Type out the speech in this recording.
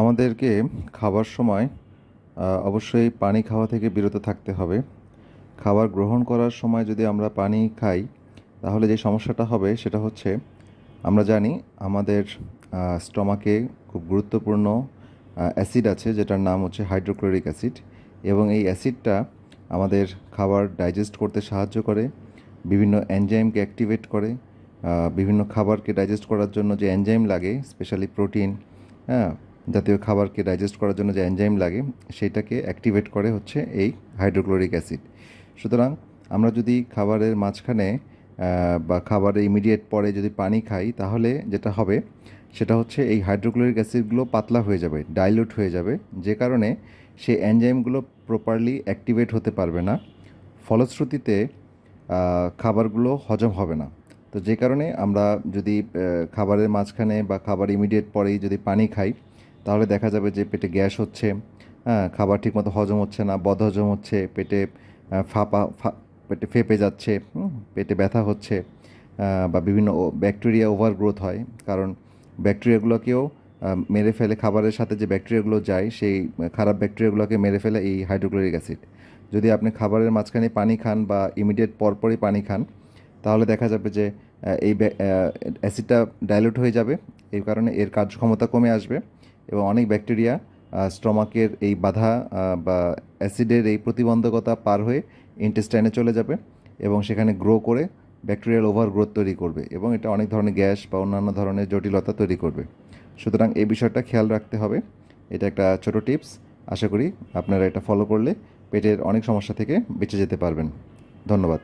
আমাদেরকে খাবার সময় অবশ্যই পানি খাওয়া থেকে বিরত থাকতে হবে। খাবার গ্রহণ করার সময় যদি আমরা পানি খাই, তাহলে যে সমস্যাটা হবে সেটা হচ্ছে, আমরা জানি আমাদের স্টমাকে খুব গুরুত্বপূর্ণ অ্যাসিড আছে, যেটার নাম হচ্ছে হাইড্রোক্লোরিক অ্যাসিড। এবং এই অ্যাসিডটা আমাদের খাবার ডাইজেস্ট করতে সাহায্য করে, বিভিন্ন এনজাইমকে অ্যাক্টিভেট করে বিভিন্ন খাবারকে ডাইজেস্ট করার জন্য যে এনজাইম লাগে, স্পেশালি প্রোটিন হ্যাঁ জাতীয় খাবারকে ডাইজেস্ট করার জন্য যে এনজাইম লাগে, সেইটাকে অ্যাক্টিভেট করে হচ্ছে এই হাইড্রোক্লোরিক অ্যাসিড সুতরাং আমরা যদি খাবারের মাঝখানে বা খাবারের ইমিডিয়েট পরে যদি পানি খাই, তাহলে যেটা হবে, সেটা হচ্ছে এই হাইড্রোক্লোরিক অ্যাসিডগুলো পাতলা হয়ে যাবে ডাইলুট হয়ে যাবে। যে কারণে সে এনজাইমগুলো প্রপারলি অ্যাক্টিভেট হতে পারবে না। ফলশ্রুতিতে খাবারগুলো হজম হবে না। তো যে কারণে আমরা যদি খাবারের মাঝখানে বা খাবার ইমিডিয়েট পরেই যদি পানি খাই তাহলে দেখা যাবে যে পেটে গ্যাস হচ্ছে হ্যাঁ খাবার ঠিকমতো হজম হচ্ছে না, বদহজম হচ্ছে, পেটে ফাঁপা, ফা- পেটে ফেপে যাচ্ছে পেটে ব্যথা হচ্ছে বা বিভিন্ন ব্যাকটেরিয়া ওভারগ্রোথ হয়। কারণ ব্যাকটেরিয়াগুলোকেও মেরে ফেলে, খাবারের সাথে যে ব্যাকটেরিয়াগুলো যায়, সেই খারাপ ব্যাকটেরিয়াগুলোকে মেরে ফেলে এই হাইড্রোক্লোরিক অ্যাসিড যদি আপনি খাবারের মাঝখানে পানি খান বা ইমিডিয়েট পরপরই পানি খান, তাহলে দেখা যাবে যে এই অ্যাসিডটা ডাইলুট হয়ে যাবে, এই কারণে এর কার্যক্ষমতা কমে আসবে। এবং অনেক ব্যাকটেরিয়া স্টমাকের এই বাধা বা অ্যাসিডের এই প্রতিবন্ধকতা পার হয়ে ইন্টেস্টাইনে চলে যাবে এবং সেখানে গ্রো করে ব্যাকটেরিয়াল ওভার গ্রোথ তৈরি করবে এবং এটা অনেক ধরনের গ্যাস বা অন্যান্য ধরনের জটিলতা তৈরি করবে। সুতরাং এই বিষয়টা খেয়াল রাখতে হবে। এটা একটা ছোট টিপস। আশা করি আপনারা এটা ফলো করলে পেটের অনেক সমস্যা থেকে বেঁচে যেতে পারবেন। ধন্যবাদ।